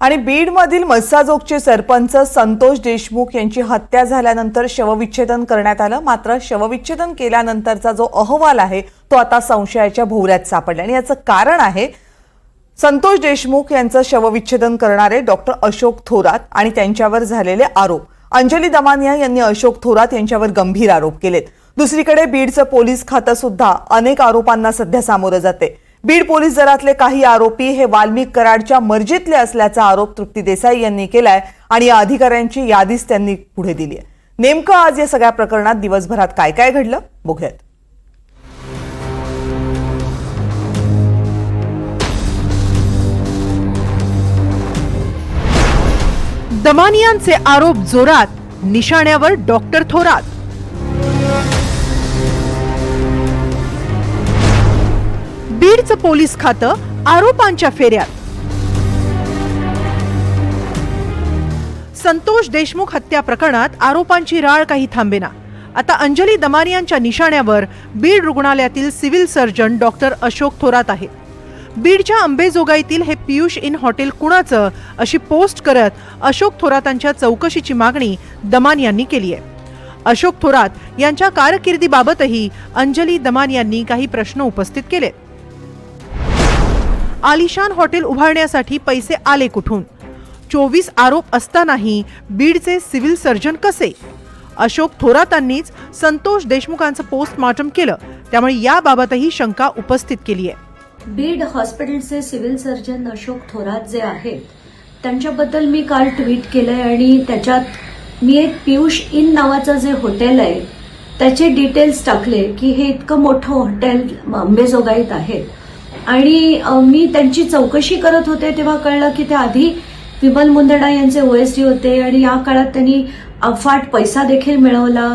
आणि बीडमधील मस्साजोगचे सरपंच संतोष देशमुख यांची हत्या झाल्यानंतर शवविच्छेदन करण्यात आलं. मात्र शवविच्छेदन केल्यानंतरचा जो अहवाल आहे तो आता संशयाच्या भोवऱ्यात सापडला आणि याचं कारण आहे संतोष देशमुख यांचं शवविच्छेदन करणारे डॉक्टर अशोक थोरात आणि त्यांच्यावर झालेले आरोप. अंजली दमानिया यांनी अशोक थोरात यांच्यावर गंभीर आरोप केलेत. दुसरीकडे बीडचं पोलीस खातं सुद्धा अनेक आरोपांना सध्या सामोरं जाते बीड पोलीस दलातले काही आरोपी हे वाल्मिक कराडच्या मर्जीतले असल्याचा आरोप तृप्ती देसाई यांनी केलाय आणि या अधिकाऱ्यांची यादीच त्यांनी पुढे दिली आहे. नेमकं आज या सगळ्या प्रकरणात दिवसभरात काय काय घडलं बघूयात. दमानियांचे आरोप जोरात निशाण्यावर डॉक्टर थोरात. बीडचं पोलीस खातं आरोपांच्या फेऱ्यात. संतोष देशमुख हत्या प्रकरणात आरोपांची राळ काही थांबेना. आता अंजली दमानियांच्या निशाण्यावर बीड रुग्णालयातील civil surgeon doctor Ashok Thorat आहेत. बीडच्या अंबेजोगाईतील हे पियुष इन हॉटेल कुणाचं अशी पोस्ट करत अशोक थोरातांच्या चौकशीची मागणी दमान यांनी केली आहे. अशोक थोरात यांच्या कारकिर्दीबाबतही अंजली दमान यांनी काही प्रश्न उपस्थित केले आलिशान हॉटेल उभारण्यासाठी पैसे आले कुठून? चोवीस आरोप असतानाही बीडचे सिव्हिल सर्जन कसे? अशोक थोरातांनीच संतोष देशमुखांचं पोस्टमॉर्टम केलं. त्यामुळे याबाबतही शंका उपस्थित केली आहे. बीड हॉस्पिटलचे सिव्हिल सर्जन अशोक थोरात जे आहेत त्यांच्याबद्दल मी काल ट्विट केलंय आणि त्याच्यात मी एक पियुष इन नावाचं जे हॉटेल आहे त्याचे डिटेल्स टाकले की हे इतकं मोठं हॉटेल अंबेजोगाईत आहे. आणि मी त्यांची चौकशी करत होते तेव्हा कळलं की ते आधी विमल मुंदडा यांचे ओएसडी होते आणि या काळात त्यांनी अफाट पैसा देखील मिळवला.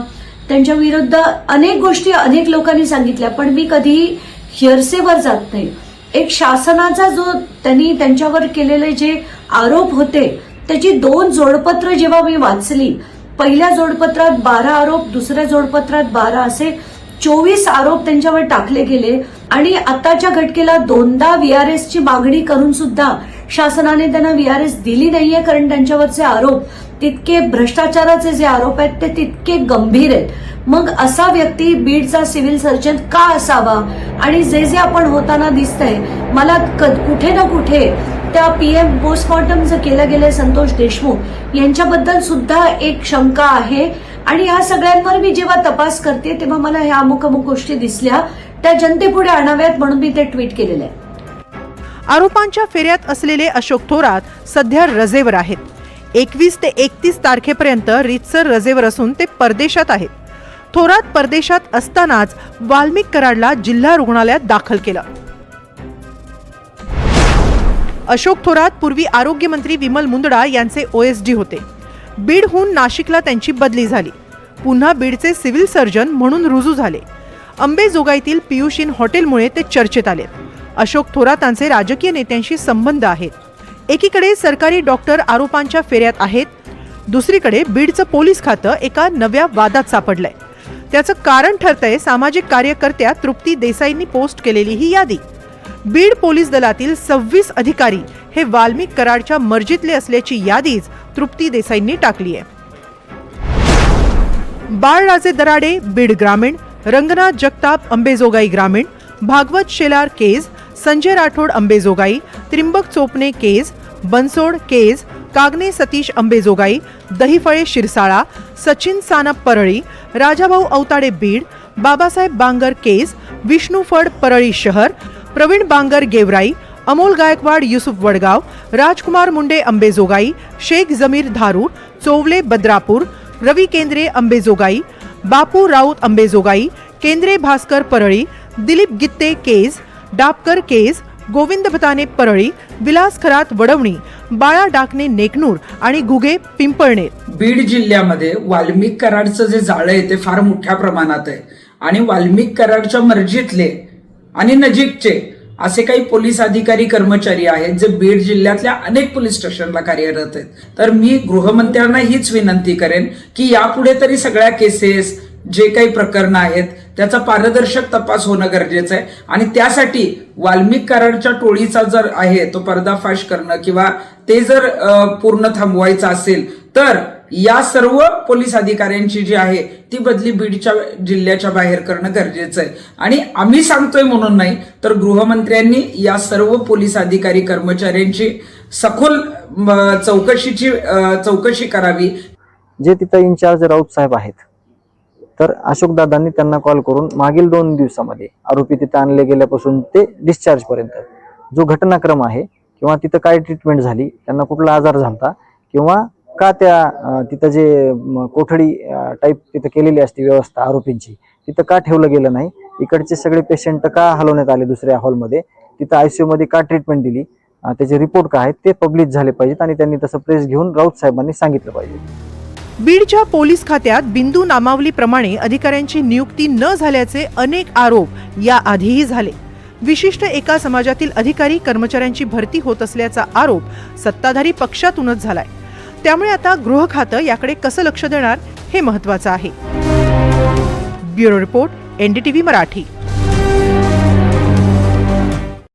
त्यांच्या विरुद्ध अनेक गोष्टी अनेक लोकांनी सांगितल्या पण मी कधीही हिअरसेवर जात नाही. एक शासनाचा जो त्यांनी त्यांच्यावर केलेले जे आरोप होते त्याची दोन जोडपत्र जेव्हा मी वाचली पहिल्या जोडपत्रात बारा आरोप दुसऱ्या जोडपत्रात बारा असे चोवीस आरोप त्यांच्यावर टाकले गेले. आणि आताच्या घटकेला दोनदा व्हीआरएसची मागणी करून सुद्धा शासनाने त्यांना व्हीआरएस दिली नाहीये कारण त्यांच्यावरचे आरोप तितके भ्रष्टाचाराचे जे आरोप आहेत ते तितके गंभीर आहेत. मग असा व्यक्ती बीडचा सिव्हिल सर्जन का असावा? आणि जे जे आपण होताना दिसतंय मला कुठे ना कुठे त्या पीएम पोस्टमॉर्टम जे केलं गेलंय संतोष देशमुख यांच्याबद्दल सुद्धा एक शंका आहे. आणि या सगळ्यांवर मी जेव्हा तपास करते तेव्हा मला ह्या अमुक अमुक गोष्टी दिसल्या. त्या जनतेपुढे आणाव्यात म्हणून मी ते ट्विट केलेलं आहे. आरोपांच्या फेऱ्यात असलेले अशोक थोरात सध्या रजेवर आहेत. एकवीस ते एकतीस तारखेपर्यंत रितसर रजेवर असून ते परदेशात आहेत. थोरात परदेशात असतानाच वाल्मिक कराडला जिल्हा रुग्णालयात दाखल केलं. अशोक थोरात पूर्वी आरोग्यमंत्री विमल मुंदडा यांचे ओएसडी होते. बीडहून नाशिकला त्यांची बदली झाली. पुन्हा बीडचे सिव्हिल सर्जन म्हणून रुजू झाले. अंबेजोगाईतील पियुषीन हॉटेलमुळे ते चर्चेत आले अशोक थोरातांचे राजकीय नेत्यांशी संबंध आहेत. एकीकडे सरकारी डॉक्टर आरोपांच्या फेऱ्यात आहेत दुसरीकडे बीडचं पोलीस खातं एका नव्या वादात सापडलंय. त्याचं कारण ठरतंय सामाजिक कार्यकर्त्या तृप्ती देसाईंनी पोस्ट केलेली ही यादी. बीड पोलीस दलातील सव्वीस अधिकारी हे वाल्मिक कराडच्या मर्जीतले असल्याची यादीच तृप्ती देसाईंनी टाकली आहे बाळराजे दराडे बीड ग्रामीण रंगनाथ जगताप अंबेजोगाई ग्रामीण भागवत शेलार केज संजय राठोड अंबेजोगाई त्रिंबक चोपणे केज बनसोड केज कागने सतीश अंबेजोगाई दहीफळे शिरसाळा सचिन सानप परळी राजाभाऊ अवताडे बीड बाबासाहेब बांगर केज विष्णू फड परळी शहर प्रवीण बांगर गेवराई अमोल गायकवाड युसुफ वडगाव राजकुमार मुंडे अंबेजोगाई शेख जमीर धारूर चोवले बद्रापूर रवी केंद्रे अंबेजोगाई बापू राऊत अंबेजोगाई केंद्रे भास्कर परळी दिलीप गित्ते केज डापकर केज गोविंद भताने परळी विलास खरात वडवणी बाळा डाकणे नेकनूर आणि घुगे पिंपळणे. बीड जिल्ह्यामध्ये वाल्मिक कराडचं जे जाळं आहे ते फार मोठ्या प्रमाणात आहे. आणि वाल्मिक कराडच्या मर्जीतले आणि नजीकचे असे काही पोलीस अधिकारी कर्मचारी आहेत जे बीड जिल्ह्यातल्या अनेक पोलीस स्टेशनला कार्यरत आहेत. तर मी गृहमंत्र्यांना हीच विनंती करेन की यापुढे तरी सगळ्या केसेस जे काही प्रकरणं आहेत त्याचा पारदर्शक तपास होणं गरजेचं आहे. आणि त्यासाठी वाल्मिक कराडच्या टोळीचा जर आहे तो पर्दाफाश करणं किंवा ते जर पूर्ण थांबवायचं असेल तर या सर्व पोलीस अधिकाऱ्यांची जी आहे ती बदली बीडच्या जिल्ह्याच्या बाहेर करणं गरजेचं आहे. आणि आम्ही सांगतोय म्हणून नाही तर गृहमंत्र्यांनी या सर्व पोलीस अधिकारी कर्मचाऱ्यांची सखोल चौकशीची चौकशी करावी. जे तिथं इन्चार्ज राऊत साहेब आहेत तर अशोक दादांनी त्यांना कॉल करून मागील दोन दिवसामध्ये आरोपी तिथं आणले गेल्यापासून ते डिस्चार्ज पर्यंत जो घटनाक्रम आहे किंवा तिथं काय ट्रीटमेंट झाली त्यांना कुठला आजार झाला किंवा का त्या तिथं जे कोठडी टाईप तिथं केलेली असते व्यवस्था आरोपींची तिथं का ठेवलं गेलं नाही? इकडचे सगळे पेशंट का हलवण्यात आले दुसऱ्या हॉलमध्ये तिथं आयसीयू मध्ये का ट्रीटमेंट दिली? त्याचे रिपोर्ट काय आहेत? ते पब्लिश झाले पाहिजेत आणि त्यांनी तसं प्रेस घेऊन राऊत साहेबांनी सांगितलं पाहिजे. बीडच्या पोलीस खात्यात बिंदू नामावलीप्रमाणे अधिकाऱ्यांची नियुक्ती न झाल्याचे अनेक आरोप याआधीही झाले. विशिष्ट एका समाजातील अधिकारी कर्मचाऱ्यांची भरती होत असल्याचा आरोप सत्ताधारी पक्षातूनच झालाय. त्यामुळे आता गृह खातं याकडे कसं लक्ष देणार हे महत्वाचं आहे. Bureau report NDTV Marathi.